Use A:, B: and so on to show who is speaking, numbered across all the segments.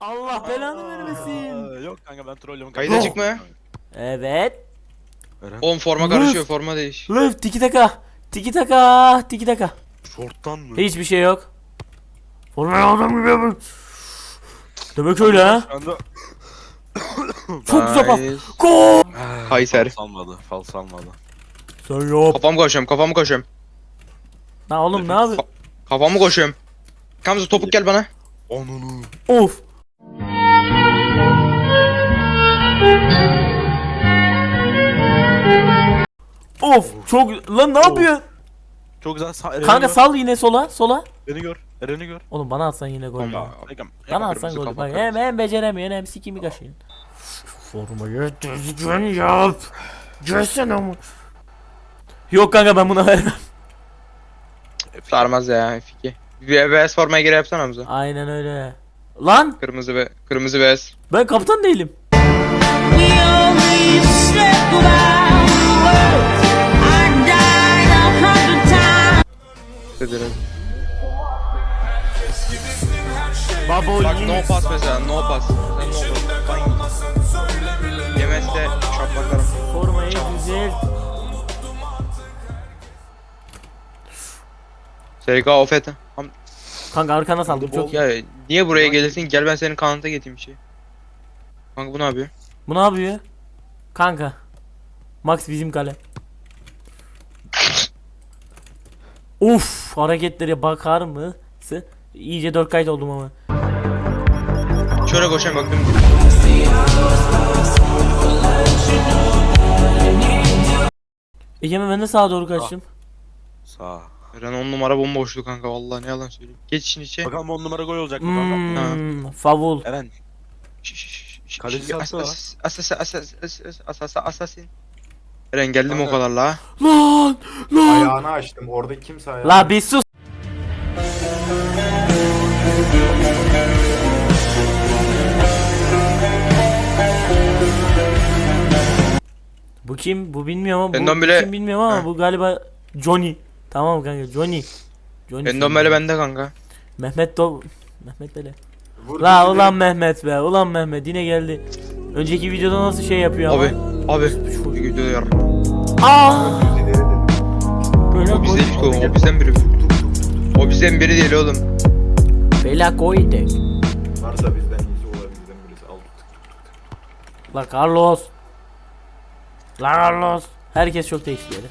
A: Allah belanı vermesin.
B: Aa, Yok kanka ben trollüyorum.
C: Kayda
A: Oh.
C: çıkma.
A: Evet.
C: Oğlum forma karışıyor forma değiş.
A: Löf tiki taka. Tiki taka. Tiki taka.
B: Short'tan mı?
A: Hiçbir şey yok. Formaya adam gibi yapın. Demek öyle ha.
B: Şu anda...
A: Çok güzel pas.
C: Nice.
A: Gol.
C: Kayser.
B: Salmadı. Fal salmadı.
A: Sen yap.
C: Kafamı koşuyorum kafamı koşuyorum.
A: Lan oğlum ne yapıyorsun?
C: Kafamı koşuyorum. Kamza topuk gel bana.
B: Onunu.
A: Of. Of çok lan ne yapıyorsun?
B: Çok güzel. Sa Eren'i
A: Kanka
B: gör.
A: sal yine sola sola.
B: Eren'i gör. Eren'i gör.
A: Oğlum bana atsan yine gol.
C: Tamam.
A: ya.
B: Kanka,
A: Bana atsan
C: kırmızı
A: gol.
C: kafa,
A: Bak
C: kırmızı.
A: hem, hem beceremiyorsun hem sikimi kaşıyın. Formayı düzgün yap. Görsene ama. Yok kanka ben buna vermem.
C: Sarmaz ya F2. Bir beyaz formaya geri yapsana Hamza.
A: Aynen öyle. Lan
C: Kırmızı ve kırmızı beyaz.
A: ben kaptan değilim.
C: Dediler.
A: Babo
C: Bak no pass mesela no pass. Mesela no pass. Ben yemezse şaplaklarım.
A: Formayı düzelt.
C: SK ofet.
A: Kanka arkana saldım çok.
C: Ya niye buraya gelirsin? Gel ben senin kanata getireyim bir şey. Kanka bu ne yapıyor?
A: Bu ne yapıyor? Kanka. Max bizim kale. Uf hareketlere bakar mı? İyice dört kayıt oldum ama.
C: Şöyle koşayım baktım.
A: Egemen ben de sağa doğru kaçtım.
B: Sağ.
C: Eren 10 numara bomboştu kanka vallahi ne yalan söyleyeyim. Geç işin içe.
B: Bakalım 10 numara gol olacak mı kanka?
A: Hmm, favul.
B: Eren. Kaleci
C: şş,
B: yaptı
C: asas- asas- asas- asas- asas- Asasin. Eren geldim o kadar la.
A: Lan lan.
D: Ayağını açtım. Orada kimse ayağını
A: La bir sus. Bu kim? Bu bilmiyorum ama bu
C: bile-
A: kim bilmiyorum ama
C: Heh.
A: bu galiba Johnny. Tamam kanka Johnny. Johnny.
C: Böyle bende kanka.
A: Mehmet Do Mehmet Dele.
D: Vur
A: La
D: bizi
A: ulan Mehmet be. Ulan Mehmet yine geldi. Önceki videoda nasıl şey yapıyor
C: Abi
A: ama.
C: abi. Bu gidiyor ya.
A: Aa!
C: O bizden oğlum o bizden biri. O bizden biri değil oğlum.
A: Bela koydu.
D: Varsa bizden iyisi olur bizden birisi. Al tut.
A: La Carlos. La Carlos. Herkes çok değişti yeri.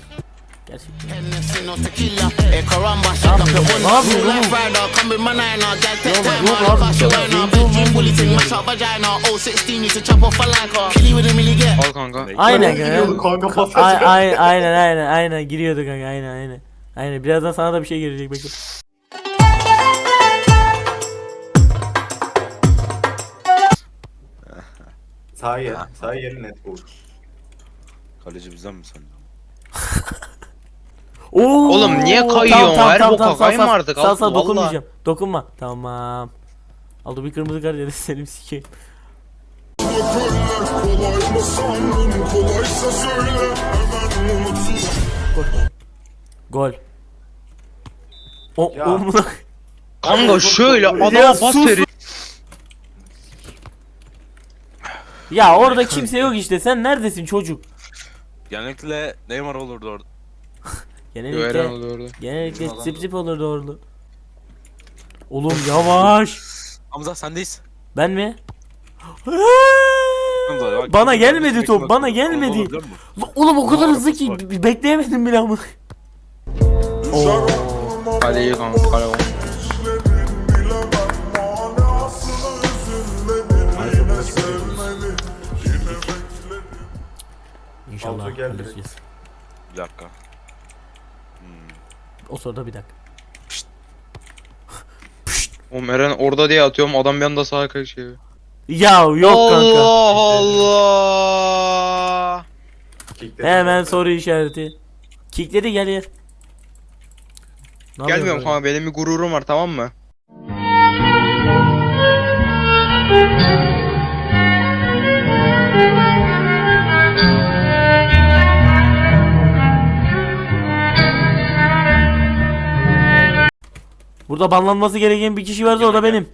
A: Gerçekten.
E: Hennessy, no tequila. Hey, caramba, shut up your
A: Ne
E: one.
A: yapıyor
E: Blue
A: oğlum?
E: life rider, come with my niner. Girl, take
A: Yok,
E: time,
A: yok
E: all
A: abi,
E: fast, you
A: yok,
E: whiner.
A: yok,
E: Benji
A: yok,
E: bulletin,
A: yok.
E: mash up vagina. 16 used to chop off a like her. Kill you with a milli get.
C: Al kanka.
A: Aynen kanka.
D: kanka pas
A: aynen aynen aynen giriyordu kanka aynen aynen. Aynen birazdan sana da bir şey gelecek bekle.
D: Sağ yer. Sağ yeri net vur.
B: Kaleci bizden mi sandın?
A: Oo!
C: Oğlum niye kayıyorsun? Her boka kayma artık,
A: Sal
C: al,
A: sal dokunmayacağım. Dokunma. Tamam. Aldı bir kırmızı kart yedi Selim sikeyim. Gol. O
D: Ya.
C: Kanka şöyle adama
A: sus.
C: verin.
A: Ya orada kimse yok işte. Sen neredesin çocuk?
B: Genellikle Neymar olurdu orada.
C: Yo Eren
A: Genellikle
C: oldu orada.
A: genellikle
B: Adam-
A: zip zip olurdu orada. Oğlum yavaş.
B: Hamza sendeyiz.
A: Ben mi?
B: Hamza, bak,
A: Bana gelmedi top, bana gelmedi. Oğlum o kadar hızlı ki b- bekleyemedim bile ama. Oo.
C: Kaleyi kanka kale o.
A: İnşallah
D: Alto geldi.
A: halledeceğiz.
B: Bir dakika.
A: O sırada bir dakika.
C: Oğlum Eren orada diye atıyorum adam bir anda sağa kaçıyor.
A: Ya yok
C: Allah
A: kanka.
C: Allah.
D: Kickleri
A: Hemen soru işareti. Kickledi gel gel. Ne
C: Gelmiyorum kanka benim bir gururum var tamam mı?
A: Burada banlanması gereken bir kişi varsa o da benim.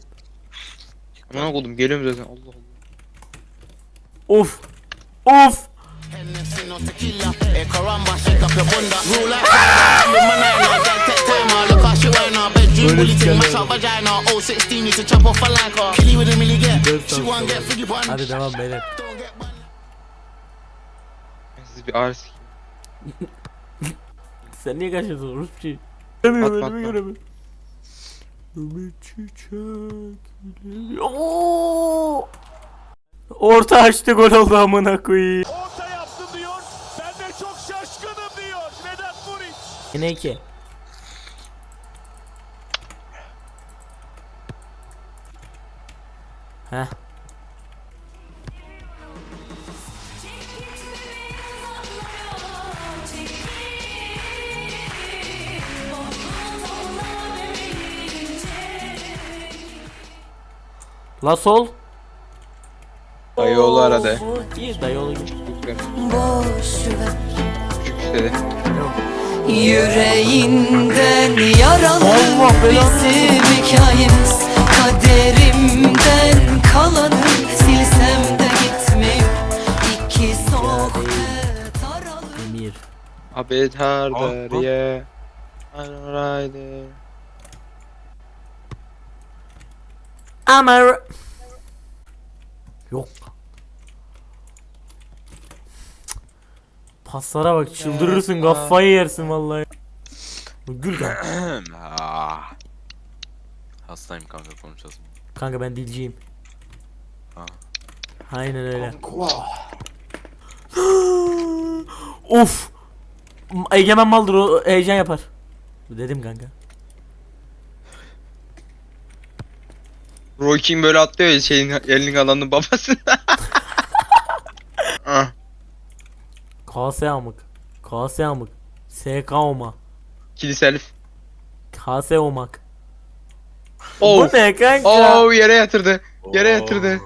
C: Aman koydum geliyorum zaten. Allah Allah.
A: Of. Of.
E: Hennessy, no tequila. Hey, caramba, shake up your bunda. Rule like China. With my nine, now, girl, take time, Look how she wearing her bedroom bully thing, mash up vagina. 16, used to chop off a like her. Kill you with a milli get. She want get figgy bun.
A: Hadi devam beyler.
C: Siz bir ağrı sikeyim.
A: Sen niye kaçıyorsun Rusçu? Göremiyorum
C: At,
A: önümü
C: at, at.
A: göremiyorum. Ümit çiçek. Oo! Orta açtı gol oldu amına koyayım.
F: Orta yaptım diyor. Ben de çok şaşkınım diyor. Vedat Muriç.
A: Yine iki. Heh. La sol.
C: Dayıoğlu aradı.
A: İyi dayıoğlu gibi.
G: Boş ver
C: Küçük istedi.
G: yüreğinden yaralı
A: Allah
G: bizim hikayemiz kaderimden kalanı silsem de gitmiyor iki sohbet aralı
A: Emir.
C: Abi harder
B: Al, al.
C: Ya. Alright.
A: Ama Yok. Paslara bak çıldırırsın kafayı yersin vallahi. Gül kanka.
B: Ah. Hastayım kanka konuşacağız.
A: Kanka ben dilciyim.
B: Ha.
A: Aynen öyle. of. Egemen maldır o heyecan yapar. Dedim kanka.
C: Roy King böyle atlıyor ya şeyin elinin alanının babası. ah.
A: KS amık. KS amık. SK oma.
C: Kilise Elif.
A: KS omak.
C: Oh.
A: Bu ne kanka?
C: Oh yere yatırdı. Yere yatırdı.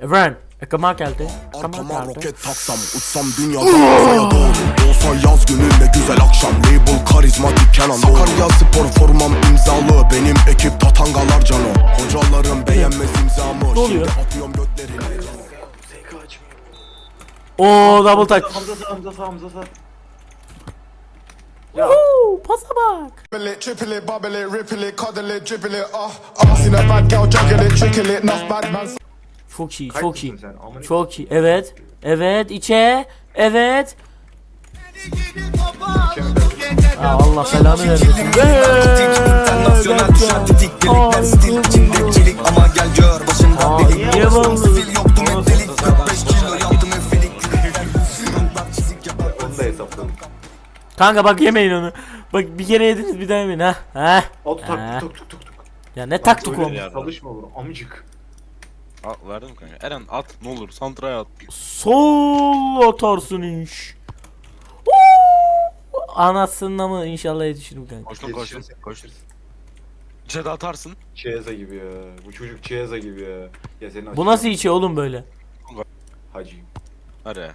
A: Efendim. Ekama geldi. Ekama
H: Arkama
A: geldi.
H: roket taksam uçsam dünyada doğru Olsa yaz günü ne güzel akşam Label karizmatik Kenan Sakarya spor formam imzalı Benim ekip tatangalar cano Hocalarım beğenmez imzamı
A: Ne oluyor?
H: Şimdi atıyorum götlerini.
A: Oo double touch.
D: Hamza sağ Hamza sağ Hamza sağ.
A: Woo, pasa bak.
I: Triple it, triple it, bubble it, ripple it, cuddle it, dribble it, ah, ah. Seen a bad girl juggle it, trickle it, enough bad man.
A: Çok iyi, çok iyi.
D: sen? Amına
A: Çok iyi. Evet. Evet içe. Evet. Aa, Allah belanı vermesin.
H: Internasyonel düşen tetiklilikler stil içinde Ama gel gör başında delik
A: niye bağlı?
H: Yoktum hep delik 45 kilo yaptım hep filik Yollar çizik yapar
D: Onu da hesapladım.
A: Kanka bak yemeyin onu. Bak bir kere yediniz bir daha yemeyin ha. Ha. Ha.
D: tak tuk tuk tuk tuk.
A: Ya ne taktık
D: Öyle
A: o?
B: ya.
D: Çalışma bunu amcık.
B: Al, verdim kanka. Eren at ne olur santraya at.
A: Sol atarsın inş. Oo! Anasını mı inşallah yetişirim kanka.
B: Koştum koştum
D: Yetişirsin,
B: koştum.
D: yetişirsin.
B: İçe de atarsın.
D: Chiesa gibi ya. Bu çocuk Chiesa gibi ya. Ya senin
A: Bu nasıl içi oğlum böyle?
D: Hacıyım.
B: Hadi.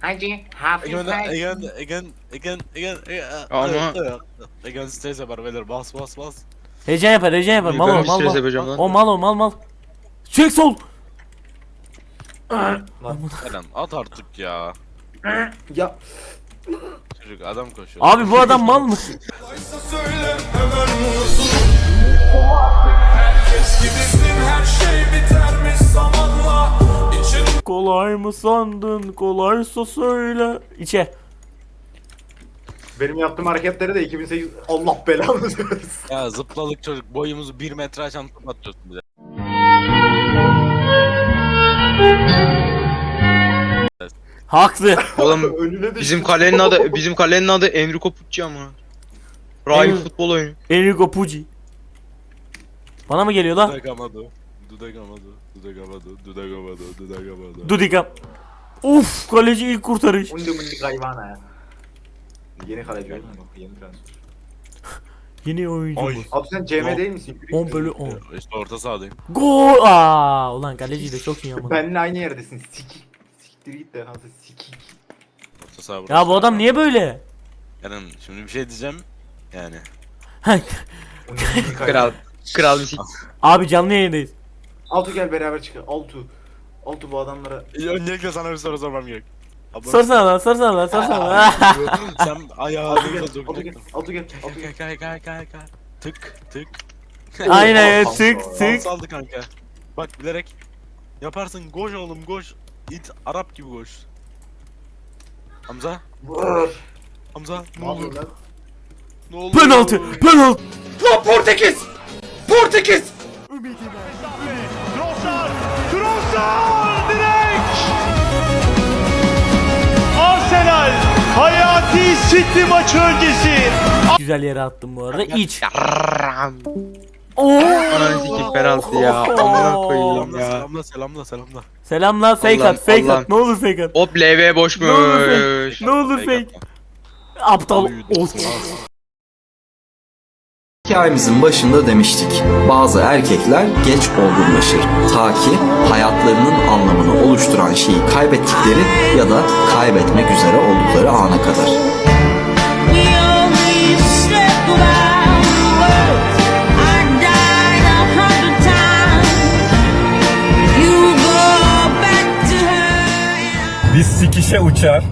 J: Hacı,
B: Again,
J: hafif
B: again, again, again, again, again.
C: Ama-
B: Again stres yapar beyler bas bas bas.
A: Heyecan yapar heyecan yapar. Mal
C: bir
A: mal
C: stres
A: mal.
C: yapacağım lan.
A: O mal o mal mal. Çek sol.
B: Eren at artık ya.
D: Ya
B: Çocuk adam koşuyor.
A: Abi bu adam mal mı? Kolay mı sandın? Kolaysa söyle. İçe.
D: benim yaptığım hareketleri de 2008 Allah belanı versin.
B: Ya zıpladık çocuk boyumuzu 1 metre açan top atıyorsun bize.
A: Haklı.
C: Oğlum
D: Önüne de
C: bizim kalenin adı bizim kalenin adı Enrico Pucci ama.
A: Evet.
C: futbol oyunu.
A: Enrico Pucci. Bana mı geliyor lan?
B: Dudak amadı. Dudak amadı. Dudak amadı. Dudak amadı. Dudak amadı.
A: Dudikam. Uf kaleci ilk kurtarış.
D: Undi mundi hayvana ya. Yeni kaleci oğlum bak yeni transfer.
A: Yeni oyuncu
B: Oy.
A: bu.
D: Abi sen CM değil misin?
A: 10 bölü 10.
B: İşte orta sahadayım.
A: Gol. Aa, ulan kaleci de çok iyi ama.
D: Benimle aynı yerdesin. Sikik. Siktir git de kanka sikik.
B: Orta saha burası.
A: Ya bu adam niye böyle?
B: Eren şimdi bir şey diyeceğim. Yani.
C: Kral. Kral müzik.
A: Abi canlı yayındayız.
D: Altu gel beraber çıkalım. Altu. Altu bu adamlara.
B: Öncelikle sana bir soru sormam gerek. Abla,
A: Sorsana lan sorsana lan sorsana lan.
B: Sen ayağını
D: Altu gel.
B: da
D: Altu gel.
B: dokunacaktın.
D: Altu gel. Altu
B: Gel
D: gel.
B: gel gel gel gel. Tık tık.
A: Aynen tık
B: Tık.
A: tık.
B: Saldı kanka. Bak bilerek. Yaparsın koş oğlum koş. İt Arap gibi koş. Hamza.
D: Vur.
B: Hamza ne
D: Ne
B: olur.
D: oluyor lan?
B: Ne olur.
A: Penaltı penaltı.
F: Trossard. Trossard direkt. Arsenal hayati City maçı öncesi.
A: Güzel yere attım bu arada. İç. Oo.
C: Ananı sikeyim penaltı ya. Amına koyayım ya.
B: selamla selamla selamla.
A: Selam lan fake
C: Allah'ım,
A: at fake
C: Allah'ım.
A: at. Ne olur fake at.
C: Hop LV
A: Ne olur
C: boşmuş.
A: fake. Ne olur fake. Aptal. Of.
K: Hikayemizin başında demiştik. Bazı erkekler geç olgunlaşır. Ta ki hayatlarının anlamını oluşturan şeyi kaybettikleri ya da kaybetmek üzere oldukları ana kadar.
F: Biz sikişe uçar.